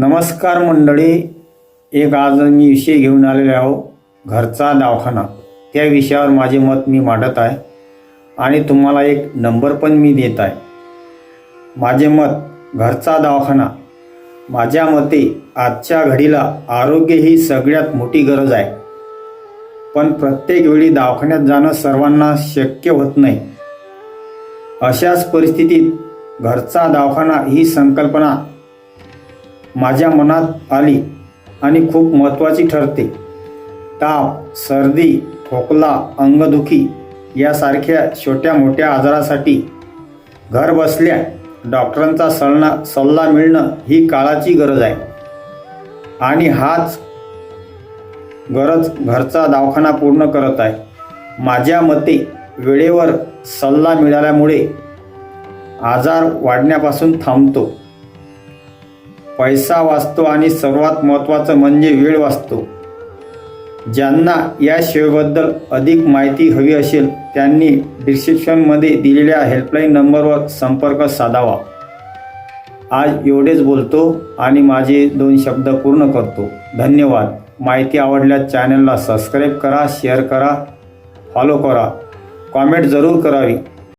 नमस्कार मंडळी एक आज मी विषय घेऊन आलेलो आहो घरचा दवाखाना. त्या विषयावर माझे मत मी मांडत आहे आणि तुम्हाला एक नंबर पण मी देत आहे. माझे मत घरचा दवाखाना. माझ्या मते आजच्या घडीला आरोग्य ही सगळ्यात मोठी गरज आहे. पण प्रत्येक वेळी दवाखान्यात जाणं सर्वांना शक्य होत नाही. अशाच परिस्थितीत घरचा दवाखाना ही संकल्पना माझ्या मनात आली आणि खूप महत्त्वाची ठरते. ताप सर्दी खोकला अंगदुखी यासारख्या छोट्या मोठ्या आजारासाठी घर बसल्या डॉक्टरांचा सल्ला सल्ला मिळणं ही काळाची गरज आहे. आणि हाच गरज घरचा दवाखाना पूर्ण करत आहे. माझ्या मते वेळेवर सल्ला मिळाल्यामुळे आजार वाढण्यापासून थांबतो. पैसा वाचतो आणि सर्वात महत्त्वाचं म्हणजे वेळ वाचतो. ज्यांना या सेवेबद्दल अधिक माहिती हवी असेल त्यांनी डिस्क्रिप्शनमध्ये दिलेल्या हेल्पलाईन नंबरवर संपर्क साधावा. आज एवढेच बोलतो आणि माझे दोन शब्द पूर्ण करतो. धन्यवाद. माहिती आवडल्यास चॅनलला सबस्क्राईब करा शेअर करा फॉलो करा. कॉमेंट जरूर करावी.